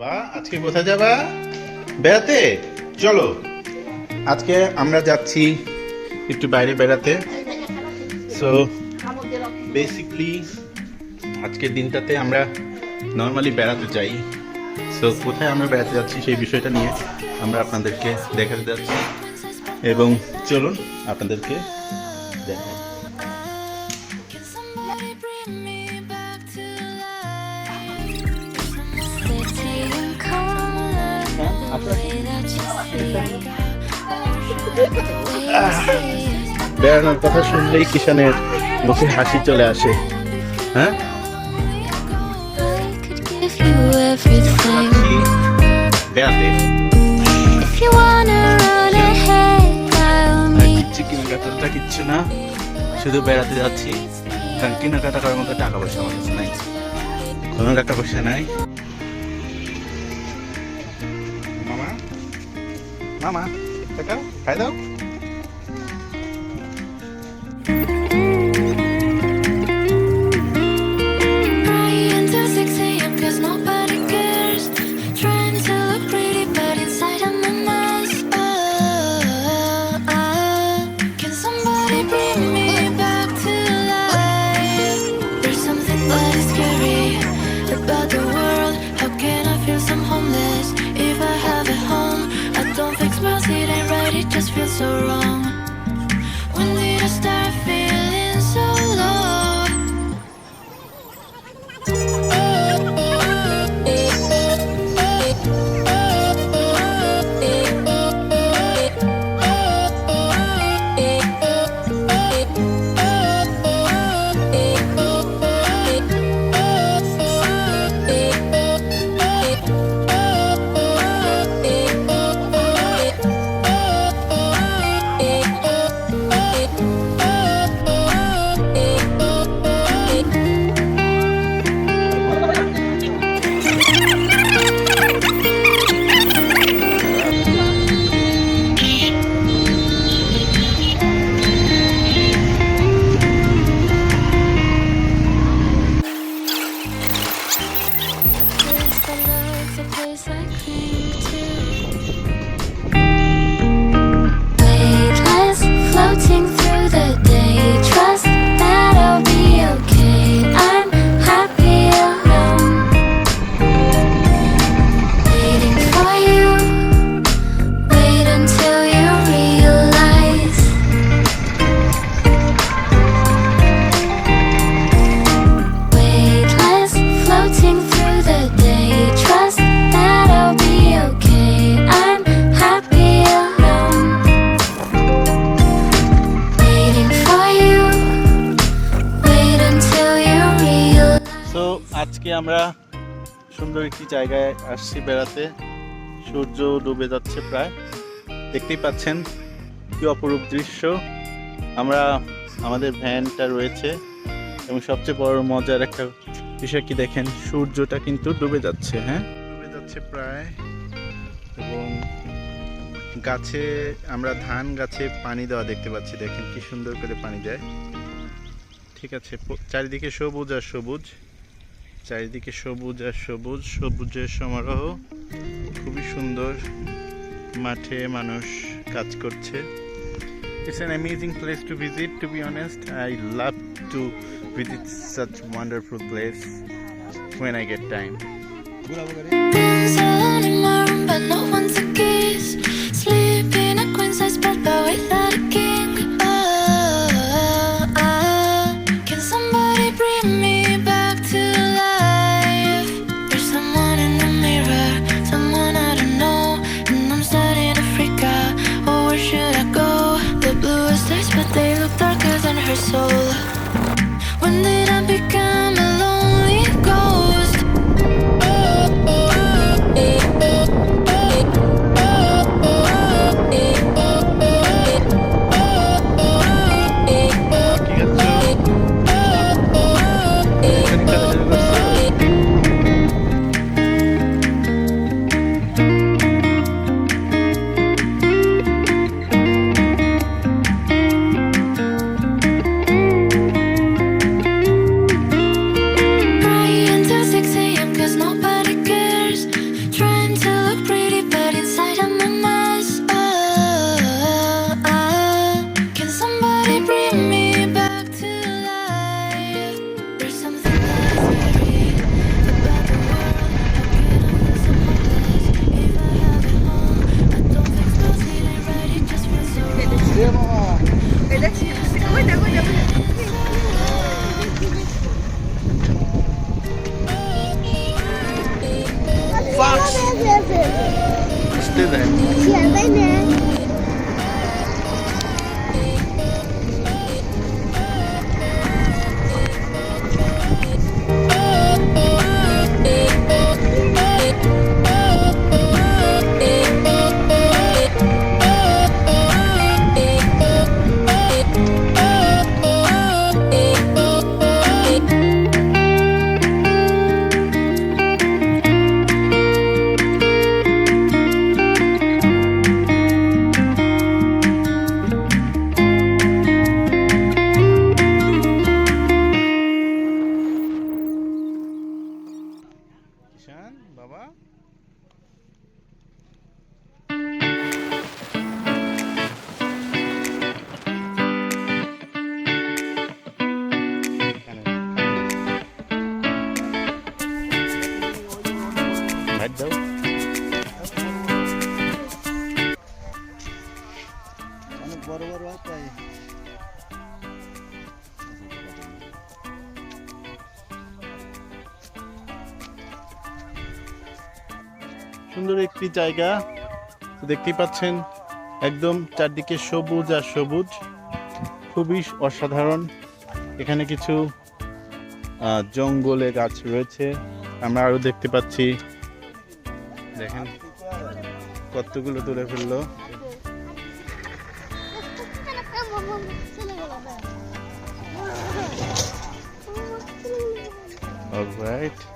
বাবা, আজকে কোথায় যাবা? বেড়াতে? চলো। আজকে আমরা যাচ্ছি একটু বাইরে বেড়াতে। সো বেসিকলি আজকের দিনটাতে আমরা নর্মালি বেড়াতে যাই। সো কোথায় আমরা বেড়াতে যাচ্ছি সেই বিষয়টা নিয়ে আমরা আপনাদেরকে দেখাতে যাচ্ছি। এবং চলুন আপনাদেরকে দেখাই। বেড়ানোর কথা শুনলেই কিষানের মুখে হাসি চলে আসে। হ্যাঁ? কেনাকাটা কিচ্ছু না, শুধু বেড়াতে যাচ্ছি। কারণ কেনাকাটা করার মতো টাকা পয়সা আমার কাছে নাই। কোনো টাকা পয়সা নাই। মামা টাকা খাই দাও Wrong. When did I start feeling আজকে আমরা সুন্দর একটি জায়গায় আসছি বেড়াতে। সূর্য ডুবে যাচ্ছে প্রায়। দেখতেই পাচ্ছেন কি অপরূপ দৃশ্য। আমরা, আমাদের ভ্যানটা রয়েছে এবং সবচেয়ে বড় মজার একটা বিষয় কি দেখেন? সূর্যটা কিন্তু ডুবে যাচ্ছে হ্যাঁ? ডুবে যাচ্ছে প্রায় এবং গাছে আমরা ধান গাছে পানি দেওয়া দেখতে পাচ্ছি। দেখেন কি সুন্দর করে পানি দেয়। ঠিক আছে চারিদিকে সবুজ আর সবুজ। চারিদিকে সবুজ আর সবুজ, সবুজের সমারোহ। খুবই সুন্দর মাঠে মানুষ কাজ করছে। It's an amazing place to visit to be honest I love to visit such wonderful place when I get time ঘোরাঘুরি But no one's a kid so একটি জায়গা। তো দেখতেই পাচ্ছেন, একদম চারদিকে সবুজ আর সবুজ। খুবই অসাধারণ। এখানে কিছু জঙ্গলে গাছ রয়েছে। আমরা আরও দেখতে পাচ্ছি। দেখেন, কতগুলো তুলে ফেলল। অলরাইট সো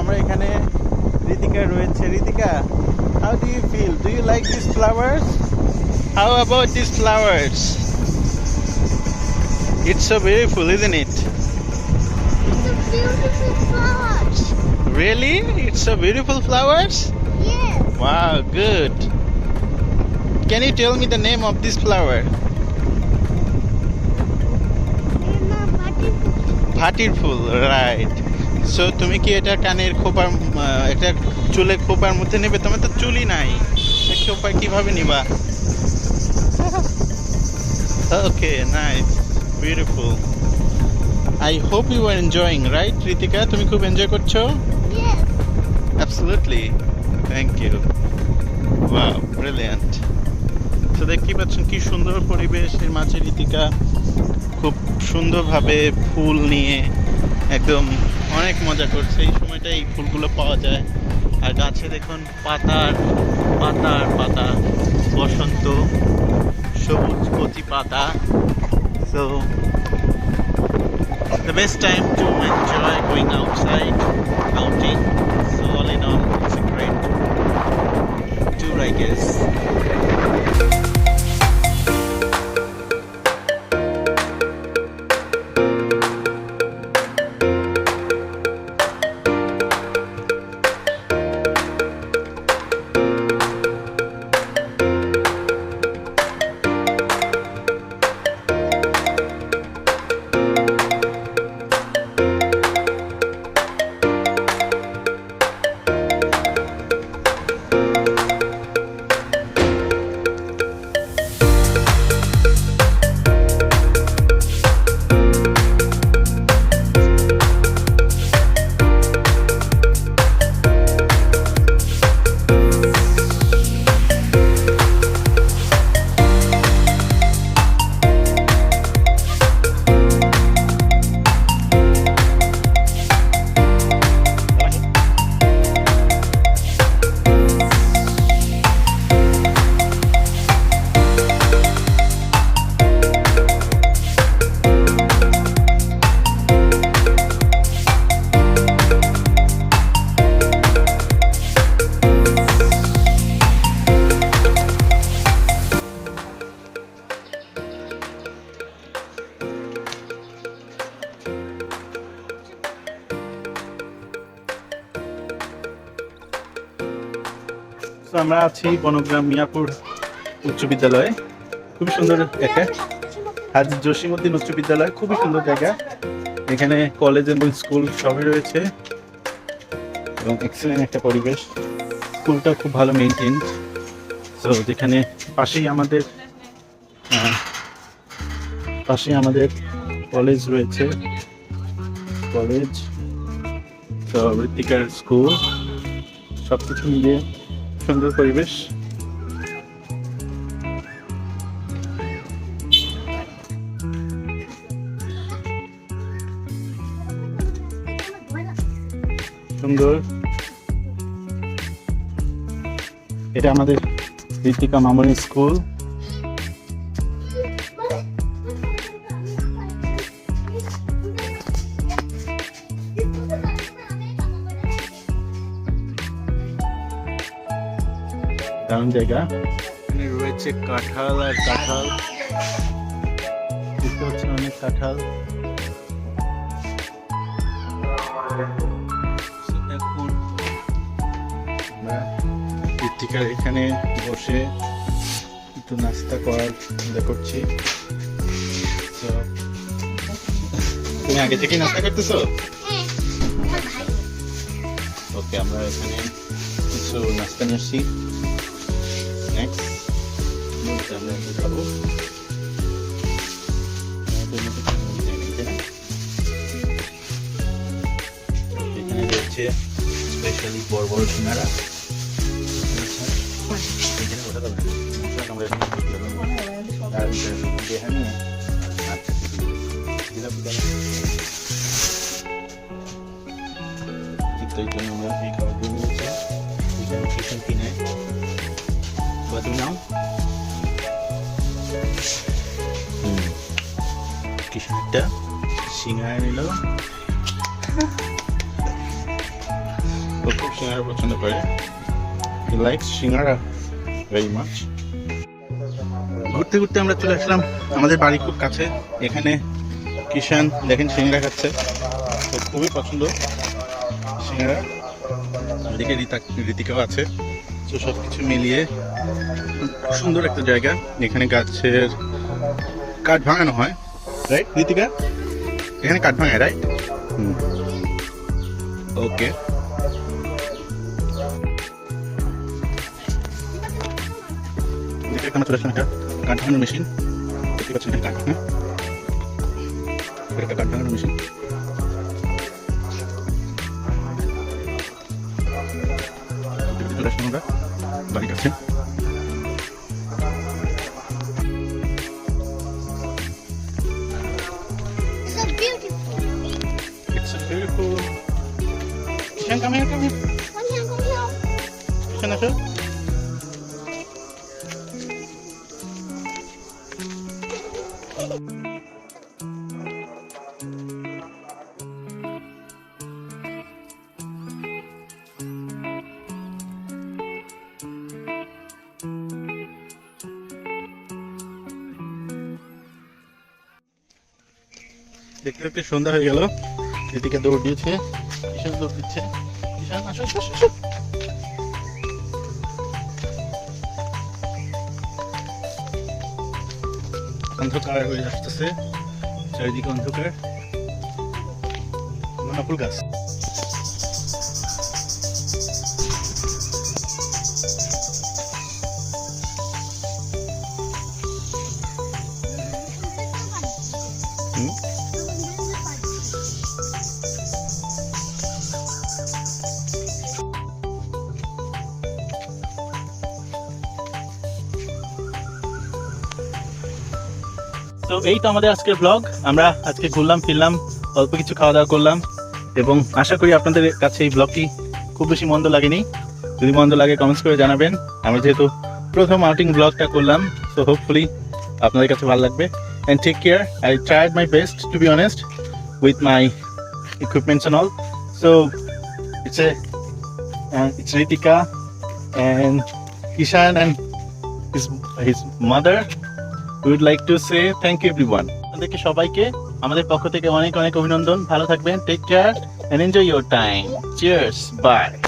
আমরা এখানে রিতিকা রয়েছে। Ritika how do you feel do you like this flowers how about this flowers it's so beautiful isn't it It's a beautiful flowers. Really it's so beautiful flowers Yes. Wow, good. Can you tell me the name of this flower? এর নাম মাটির so তুমি কি এটা কানের খোপার এটা চুলের খোপার মধ্যে নেবে? তোমার তো চুলই নাই। খোপা কীভাবে নিবা? Okay nice beautiful I hope you are enjoying right Ritika তুমি খুব এনজয় করছ? Yes. Absolutely thank you wow brilliant তো দেখতেই পাচ্ছেন কি সুন্দর পরিবেশের মাঝে রীতিকা খুব সুন্দরভাবে ফুল নিয়ে একদম অনেক মজা করছে। এই সময়টা এই ফুলগুলো পাওয়া যায়। আর গাছে দেখুন পাতার পাতার পাতা বসন্ত, সবুজ কচি পাতা। So the best time to enjoy going outside outing so all in all it's great to like is আমরা আছি বনগ্রাম মিয়াপুর উচ্চ বিদ্যালয়ে। খুবই সুন্দর জায়গা। হাজি জসিমউদ্দিন উচ্চ বিদ্যালয়, খুবই সুন্দর জায়গা। এখানে কলেজ এবং স্কুল সবই রয়েছে। এবং এক্সেলেন্ট একটা পরিবেশ। স্কুলটা খুব ভালো মেনটেন তো যেখানে পাশেই আমাদের পাশেই আমাদের কলেজ রয়েছে। কলেজ, তো ঋতিকার স্কুল। সব কিছু মিলিয়ে সুন্দর পরিবেশ। সুন্দর। এটা আমাদের ঋতিকা মামনি স্কুল। দারুণ জায়গা। এখানে রয়েছে কাঁঠাল আর কাঁঠাল। দেখতে পাচ্ছেন অনেক কাঁঠাল। এখন ঋতিকার এখানে বসে একটু নাস্তা করার চিন্তা করছি। তো তুমি আগে থেকে নাস্তা করতেছো? ওকে আমরা এখানে কিছু নাস্তা স্ন্যাক্স আমরা? এখানে রয়েছে স্পেশালি বড় বড় সিঙ্গারা আচ্ছা, এখানে ওঠা যাবে আমরা আচ্ছা কিষণ কিনে বাদু নাও একটা সিঙ্গারা নিল। খুব সিঙ্গারা পছন্দ করে। He likes singara very much ঘুরতে ঘুরতে আমরা চলে আসলাম আমাদের বাড়ি খুব কাছে। এখানে কিষান দেখেন সিঙ্গারা খাচ্ছে। তো খুবই পছন্দ সিঙ্গারা। ওদিকে রীতা, রীতিকাও আছে। তো সব কিছু মিলিয়ে সুন্দর একটা জায়গা। এখানে গাছের কাঠ ভাঙানো হয়। রাইট রীতিকা এখানে কাঠ ভাঙায় রাইট ওকে এখানে চলে আসলাম একটা কাঠ ভাঙানোর মেশিন দেখতে পাচ্ছেন এখানে কাঠ হ্যাঁ এটা একটা কাঠ ভাঙানোর মেশিন চলে আসলাম আমরা বাড়ির কাছে Kishan, come here, come here. Come here, come here. Kishan, আসো দেখতে দেখতে সন্ধ্যা হয়ে গেল এদিকে দৌড় দিয়েছে কিষান দৌড় দিচ্ছে অন্ধকার হয়ে আসতেছে চারিদিকে অন্ধকার। মনাপুর গাছ। এই তো আমাদের আজকের ব্লগ আমরা আজকে ঘুরলাম ফিরলাম অল্প কিছু খাওয়া দাওয়া করলাম এবং আশা করি আপনাদের কাছে এই ব্লগটি খুব বেশি মন্দ লাগেনি। যদি মন্দ লাগে কমেন্টস করে জানাবেন। আমরা যেহেতু প্রথম আউটিং ব্লগটা করলাম সো হোপফুলি আপনাদের কাছে ভালো লাগবে। And take care I tried my best to be honest with my equipments and also it's a uh, it's Ritika and Ishan and his his mother we like to to thank you everyone. আপনাদেরকে সবাইকে আমাদের পক্ষ থেকে অনেক অনেক অভিনন্দন। ভালো থাকবেন। Take care and enjoy your time cheers bye